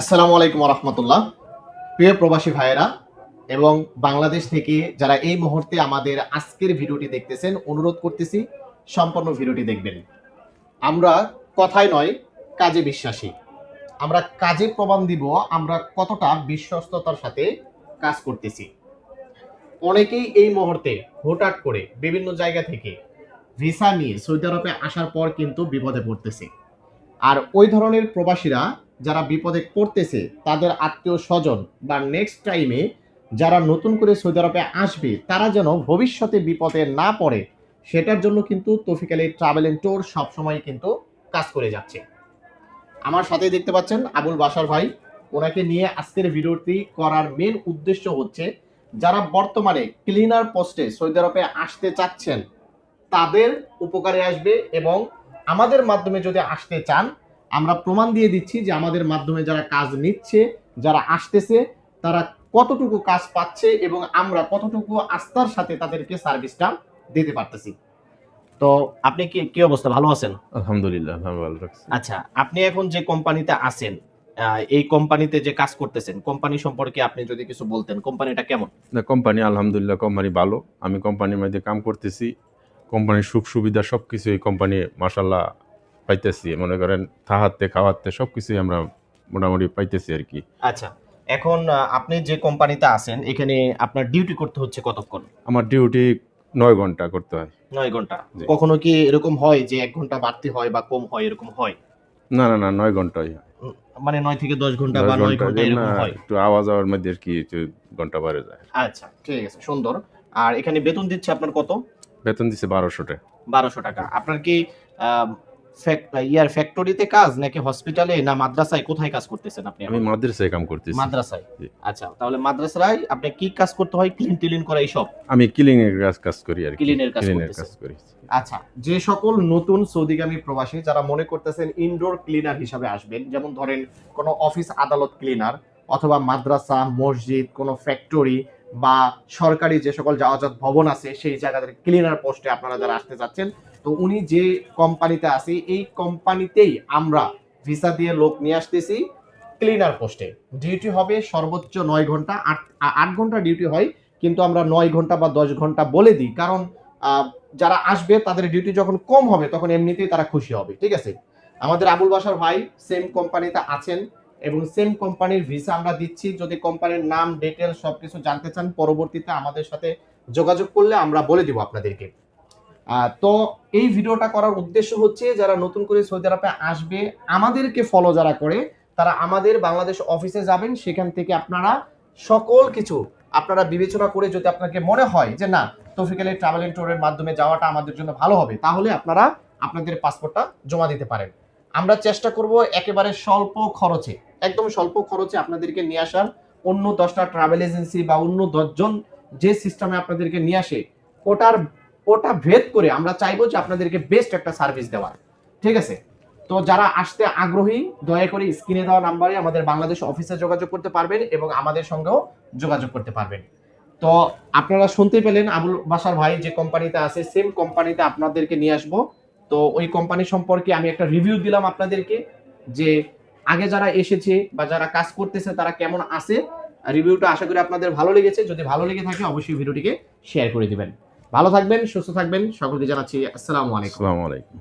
আসসালামু আলাইকুম রহমতুল্লাহ প্রিয় প্রবাসী ভাইয়েরা এবং বাংলাদেশ থেকে যারা এই মুহূর্তে আমাদের আজকের ভিডিওটি দেখতেছেন, অনুরোধ করতেছি সম্পূর্ণ ভিডিওটি দেখবেন। আমরা কথায় নয়, কাজে বিশ্বাসী। আমরা কাজে প্রমাণ দিব, আমরা কতটা বিশ্বস্ততার সাথে কাজ করতেছি। অনেকেই এই মুহূর্তে হুটহাট করে বিভিন্ন জায়গা থেকে ভিসা নিয়ে সৌদি আরবে আসার পর কিন্তু বিপদে পড়তেছে। আর ওই ধরনের প্রবাসীরা যারা বিপদে পড়তেছে, তাদের আত্মীয় স্বজন বা নেক্সট টাইমে যারা নতুন করে সৌদি আরবে আসবে, তারা যেন ভবিষ্যতে বিপদে না পড়ে, সেটার জন্য কিন্তু তৌফিক আলী ট্রাভেল এন্ড ট্যুর সবসময় কিন্তু কাজ করে যাচ্ছে। আমার সাথে দেখতে পাচ্ছেন আবুল বাসার ভাই। ওনাকে নিয়ে আজকের ভিডিওটি করার মেন উদ্দেশ্য হচ্ছে, যারা বর্তমানে ক্লিনার পোস্টে সৌদি আরবে আসতে চাচ্ছেন, তাদের উপকারে আসবে এবং আমাদের মাধ্যমে যদি আসতে চান আমরা প্রমাণ দিয়ে দিচ্ছি যে আমাদের মাধ্যমে যারা কাজ নিচ্ছে যারা আসতেছে তারা কতটুকু কাজ পাচ্ছে এবং আমরা কতটুকু আস্থার সাথে তাদেরকে সার্ভিসটা দিতে পারতেছি। তো আপনি কি কি অবস্থা? ভালো আছেন? আলহামদুলিল্লাহ ভালো আচ্ছা আপনি এখন যে কোম্পানিতে আছেন এই কোম্পানিতে যে কাজ করতেছেন কোম্পানি সম্পর্কে আপনি যদি কিছু বলতেন কোম্পানিটা কেমন? না কোম্পানি আলহামদুলিল্লাহ কোম্পানি ভালো। আমি কোম্পানির মধ্যে কাম করতেছি। কোম্পানির সুখ সুবিধা সব কিছু এই কোম্পানি মাসাল্লাহ পাইতেছি মনে করেন থাহাতে খাওয়াতে সব কিছুই আমরা মোটামুটি পাইতেছি আর কি। আচ্ছা এখন আপনি যে কোম্পানিতে আছেন এখানে আপনার ডিউটি করতে হচ্ছে কতক্ষণ? আমার ডিউটি নয় ঘণ্টা করতে হয়। নয় ঘণ্টা। কখনো কি এরকম হয় যে এক ঘণ্টা বাড়তি হয় বা কম হয় এরকম হয়? না না না নয় ঘন্টাই হয়। মানে নয় থেকে দশ ঘণ্টা বা নয় ঘণ্টা এরকম হয়? একটু আওয়াজ আওয়ার মধ্যে আর কি একটু ঘণ্টা বাড়ে যায়। আচ্ছা ঠিক আছে সুন্দর। আর এখানে বেতন দিচ্ছে আপনার কত? বেতন দিচ্ছে বারোশো টাকা বারোশো টাকা। আপনার কি ইয়ার ফ্যাক্টরিতে কাজ নাকি হসপিটালে না মাদ্রাসায়? কোথায় কাজ করতেছেন আপনি আমি মাদ্রাসায় কাম করতেছি। মাদ্রাসায়? আচ্ছা তাহলে মাদ্রাসায় আপনি কি কাজ করতে হয়? ক্লিন টিলিন করা এইসব আমি ক্লিনিং এর কাজ কাজ করি আর কি। ক্লিনের কাজ কাজ করি। আচ্ছা যে সকল নতুন সৌদিগামী প্রবাসী যারা মনে করতেছেন ইনডোর ক্লিনার হিসাবে আসবেন যেমন ধরেন কোনো অফিস আদালত ক্লিনার অথবা মাদ্রাসা মসজিদ কোনো ফ্যাক্টরি বা সরকারি যে সকল যাওয়াজাত ভবন আছে সেই জায়গাদের ক্লিনার পোস্টে আপনারা যারা আসতে চাচ্ছেন তো উনি যে কোম্পানিতে আছে, এই কোম্পানিতেই আমরা ভিসা দিয়ে লোক নিয়ে আসতেছি ক্লিনার পোস্টে ডিউটি হবে সর্বোচ্চ নয় ঘণ্টা, আট আট ঘণ্টা ডিউটি হয়, কিন্তু আমরা নয় ঘণ্টা বা দশ ঘণ্টা বলে দিই। কারণ যারা আসবে, তাদের ডিউটি যখন কম হবে, তখন এমনিতেই তারা খুশি হবে, ঠিক আছে? আমাদের আবুল বাসার ভাই সেম কোম্পানিতে আছেন এবং সেম কোম্পানির ভিসা আমরা দিচ্ছি। যদি কোম্পানির নাম ডিটেল সব কিছু জানতে চান, পরবর্তীতে আমাদের সাথে যোগাযোগ করলে আমরা বলে দিব আপনাদেরকে। তো এই ভিডিওটা করার উদ্দেশ্য হচ্ছে যারা নতুন করে সৌদি আরবে আসবে, আমাদেরকে ফলো যারা করে, তারা আমাদের বাংলাদেশ অফিসে যাবেন, সেখান থেকে আপনারা সকল কিছু আপনারা বিবেচনা করে যদি আপনাকে মনে হয় যে না তৌফিকালের ট্রাভেল এন্ড ট্যুরের মাধ্যমে যাওয়াটা আমাদের জন্য ভালো হবে, তাহলে আপনারা আপনাদের পাসপোর্টটা জমা দিতে পারেন। আমরা চেষ্টা করব একেবারে স্বল্প খরচে, একদম স্বল্প খরচে আপনাদেরকে নিয়ে আসার। অন্য দশটা ট্রাভেল এজেন্সি বা অন্য দশজন যে সিস্টেমে আপনাদেরকে নিয়ে আসে, ওটার ওটা ভেদ করে আমরা চাইব যে আপনাদেরকে বেস্ট একটা সার্ভিস দেওয়ার। ঠিক আছে? তো যারা আসতে আগ্রহী, দয়া করে স্ক্রিনে দেওয়া নাম্বারে আমাদের বাংলাদেশ অফিসে যোগাযোগ করতে পারবেন এবং আমাদের সঙ্গেও যোগাযোগ করতে পারবেন। তো আপনারা শুনতে পেলেন আবুল বাসার ভাই যে কোম্পানিতে আছে সেম কোম্পানিতে আপনাদেরকে নিয়ে আসব। তো ওই কোম্পানি সম্পর্কে আমি একটা রিভিউ দিলাম আপনাদেরকে যে আগে যারা এসেছে বা যারা কাজ করতেছে, তারা কেমন আছে? রিভিউটা আশা করি আপনাদের ভালো লেগেছে। যদি ভালো লেগে থাকে, অবশ্যই ভিডিওটিকে শেয়ার করে দিবেন। ভালো থাকবেন সুস্থ থাকবেন। সকলকে জানাচ্ছি আসসালামু আলাইকুম। আসসালামু আলাইকুম।